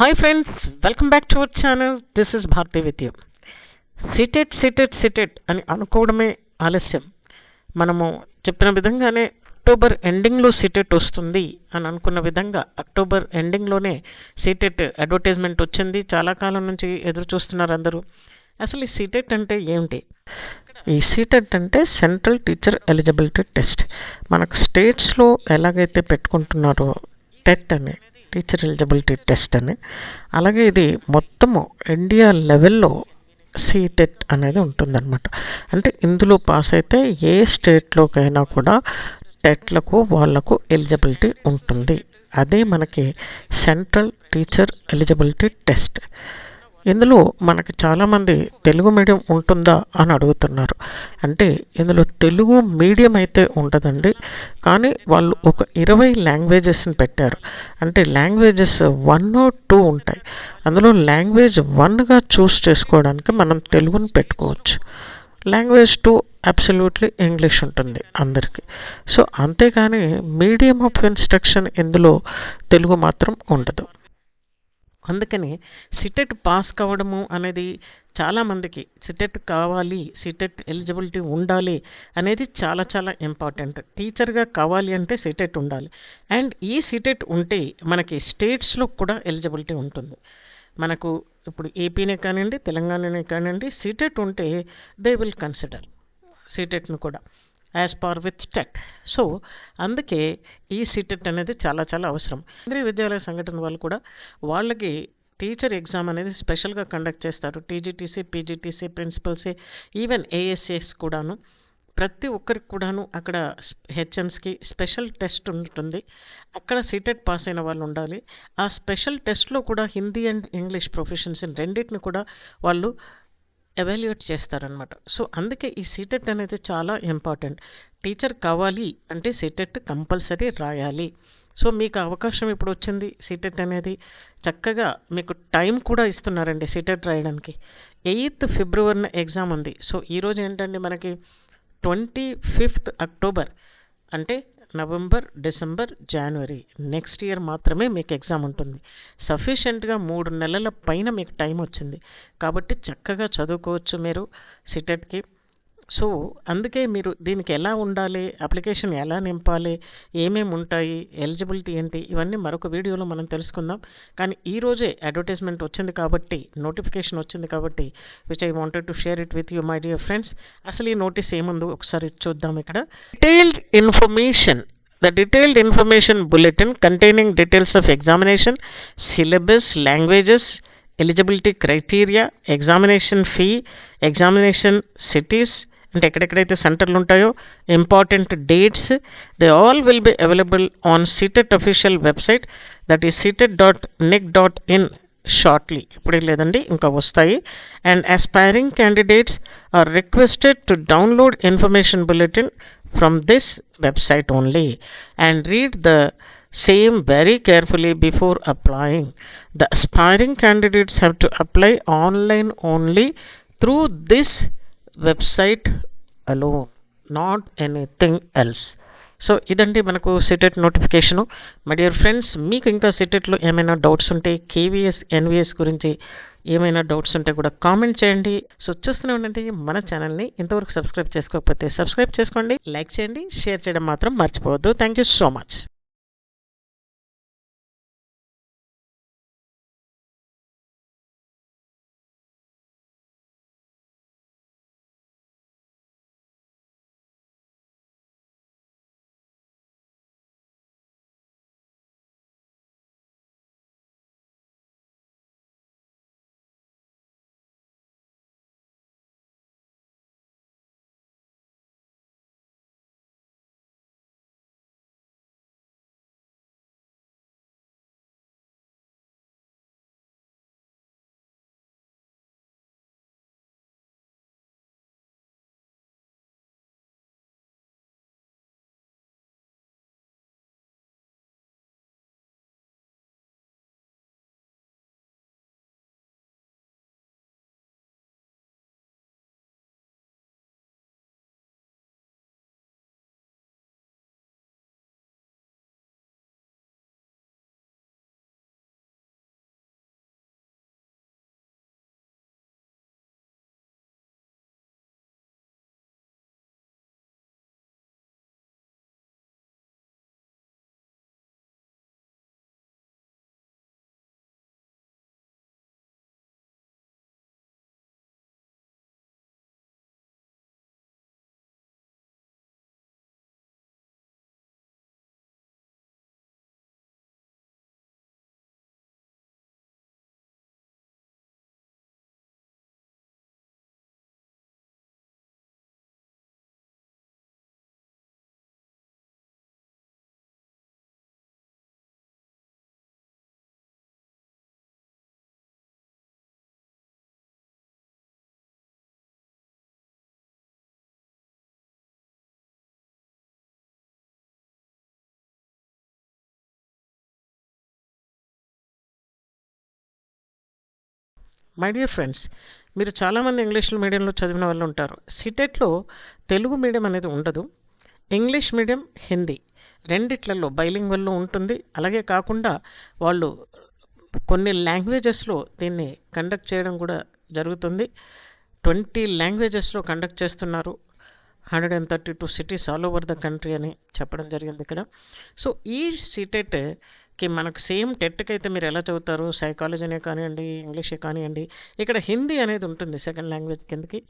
Hi friends welcome back to our channel this is Bharati with you CTET CTET CTET అని అనుకోవడమే ఆలస్యం. మనము చెప్పిన విధంగానే అక్టోబర్ ఎండింగ్లో సిటెట్ వస్తుంది అని అనుకున్న విధంగా అక్టోబర్ ఎండింగ్లోనే సిటెట్ అడ్వర్టైజ్మెంట్ వచ్చింది. చాలా కాలం నుంచి ఎదురు చూస్తున్నారు అందరూ. అసలు ఈ సిటెట్ అంటే ఏమిటి? ఈ సీటెట్ అంటే సెంట్రల్ టీచర్ ఎలిజిబిలిటీ టెస్ట్ మనకు స్టేట్స్లో ఎలాగైతే పెట్టుకుంటున్నారో టెట్ అని టీచర్ ఎలిజిబిలిటీ టెస్ట్ అని. అలాగే ఇది మొత్తము ఇండియా లెవెల్లో సీటెట్ అనేది ఉంటుందన్నమాట. అంటే ఇందులో పాస్ అయితే ఏ స్టేట్లోకైనా కూడా టెట్లకు వాళ్ళకు ఎలిజిబిలిటీ ఉంటుంది. అదే మనకి సెంట్రల్ టీచర్ ఎలిజిబిలిటీ టెస్ట్. ఇందులో మనకి చాలామంది తెలుగు మీడియం ఉంటుందా అని అడుగుతున్నారు. అంటే ఇందులో తెలుగు మీడియం అయితే ఉంటుందండి. కానీ వాళ్ళు ఒక ఇరవై లాంగ్వేజెస్ని పెట్టారు. అంటే లాంగ్వేజెస్ వన్ టూ ఉంటాయి. అందులో లాంగ్వేజ్ వన్గా చూస్ చేసుకోవడానికి మనం తెలుగుని పెట్టుకోవచ్చు. లాంగ్వేజ్ టూ అబ్సల్యూట్లీ ఇంగ్లీష్ ఉంటుంది అందరికీ. సో అంతేగాని మీడియం ఆఫ్ ఇన్స్ట్రక్షన్ ఇందులో తెలుగు మాత్రం ఉండదు. అందుకని సిటెట్ పాస్ కావడము అనేది చాలామందికి సిటెట్ కావాలి సిటెట్ ఎలిజిబిలిటీ ఉండాలి అనేది చాలా చాలా ఇంపార్టెంట్. టీచర్గా కావాలి అంటే సిటెట్ ఉండాలి. అండ్ ఈ సిటెట్ ఉంటే మనకి స్టేట్స్లో కూడా ఎలిజిబిలిటీ ఉంటుంది. మనకు ఇప్పుడు ఏపీనే కానివ్వండి తెలంగాణనే కానివ్వండి సిటెట్ ఉంటే దే విల్ కన్సిడర్ సిటెట్ను కూడా. As par with TET so అందుకే ఈ సిటెట్ అనేది చాలా చాలా అవసరం. కేంద్రీయ విద్యాలయ సంఘటన వాళ్ళు కూడా వాళ్ళకి టీచర్ ఎగ్జామ్ అనేది స్పెషల్గా కండక్ట్ చేస్తారు. టీజీటీసీ పీజీటీసీ ప్రిన్సిపల్సీ ఈవెన్ ఏఎస్ఏస్ కూడాను. ప్రతి ఒక్కరికి కూడాను అక్కడ హెచ్ఎంస్కి స్పెషల్ టెస్ట్ ఉంటుంది. అక్కడ సీటెట్ పాస్ అయిన వాళ్ళు ఉండాలి. ఆ స్పెషల్ టెస్ట్లో కూడా హిందీ అండ్ ఇంగ్లీష్ ప్రొఫెషన్స్ రెండింటిని కూడా వాళ్ళు ఎవాల్యుయేట్ చేస్తారనమాట సో అందుకే ఈ సీటెట్ అనేది చాలా ఇంపార్టెంట్ టీచర్ కావాలి అంటే సీటెట్ కంపల్సరీ రాయాలి. సో మీకు అవకాశం ఇప్పుడు వచ్చింది సీటెట్ అనేది. చక్కగా మీకు టైం కూడా ఇస్తున్నారండి సీటెట్ రాయడానికి. ఎయిత్ ఫిబ్రవరిన ఎగ్జామ్ ఉంది. సో ఈరోజు ఏంటంటే మనకి ట్వంటీ ఫిఫ్త్ అక్టోబర్. అంటే నవంబర్ డిసెంబర్ జనవరి. నెక్స్ట్ ఇయర్ మాత్రమే మీకు ఎగ్జామ్ ఉంటుంది. సఫిషియెంట్గా మూడు నెలల పైన మీకు టైం వచ్చింది. కాబట్టి చక్కగా చదువుకోవచ్చు మీరు సిటెట్కి. సో అందుకే మీరు దీనికి ఎలా ఉండాలి? అప్లికేషన్ ఎలా నింపాలి? ఏమేమి ఉంటాయి? ఎలిజిబిలిటీ ఏంటి? ఇవన్నీ మరొక వీడియోలో మనం తెలుసుకుందాం. కానీ ఈరోజే అడ్వర్టైజ్మెంట్ వచ్చింది కాబట్టి నోటిఫికేషన్ వచ్చింది కాబట్టి which I wanted to share it with you my dear friends. అసలు ఈ నోటీస్ ఏముందో ఒకసారి చూద్దాం ఇక్కడ. Detailed information The detailed information bulletin containing details of examination, syllabus, languages, eligibility criteria, examination fee, examination cities, అంటే ఎక్కడెక్కడైతే సెంటర్లు ఉంటాయో important dates they all will be available on CTET official website that is CTET dot nic dot in shortly ఇప్పుడే లేదండి ఇంకా వస్తాయి and aspiring candidates are requested to download information bulletin from this website only and read the same very carefully before applying. The aspiring candidates have to apply online only through this website alone not anything else so ఇదండి మనకు CTET notification my dear friends మీకు ఇంకా సిటెట్లో ఏమైనా doubts ఉంటే KVS NVS గురించి ఏమైనా doubts ఉంటే కూడా కామెంట్ చేయండి. సో చూస్తూనే ఉండండి మన ఛానల్ని ఇంతవరకు సబ్స్క్రైబ్ చేసుకోకపోతే సబ్స్క్రైబ్ చేసుకోండి లైక్ చేయండి షేర్ చేయడం మాత్రం మర్చిపోవద్దు. Thank you so much my dear friends మీరు చాలామంది ఇంగ్లీష్ మీడియంలో చదివిన వాళ్ళు ఉంటారు. సిటెట్లో తెలుగు మీడియం అనేది ఉండదు. ఇంగ్లీష్ మీడియం హిందీ రెండిట్లలో బైలింగ్వల్లో ఉంటుంది. అలాగే కాకుండా వాళ్ళు కొన్ని లాంగ్వేజెస్లో దీన్ని కండక్ట్ చేయడం కూడా జరుగుతుంది. ట్వంటీ లాంగ్వేజెస్లో కండక్ట్ చేస్తున్నారు. Hundred and thirty two cities all over the country అని చెప్పడం జరిగింది ఇక్కడ. సో ఈ సిటెట్కి మనకు సేమ్ టెట్కి అయితే మీరు ఎలా చదువుతారు? సైకాలజీనే కానివ్వండి ఇంగ్లీషే కానివ్వండి ఇక్కడ హిందీ అనేది ఉంటుంది సెకండ్ లాంగ్వేజ్ కిందకి.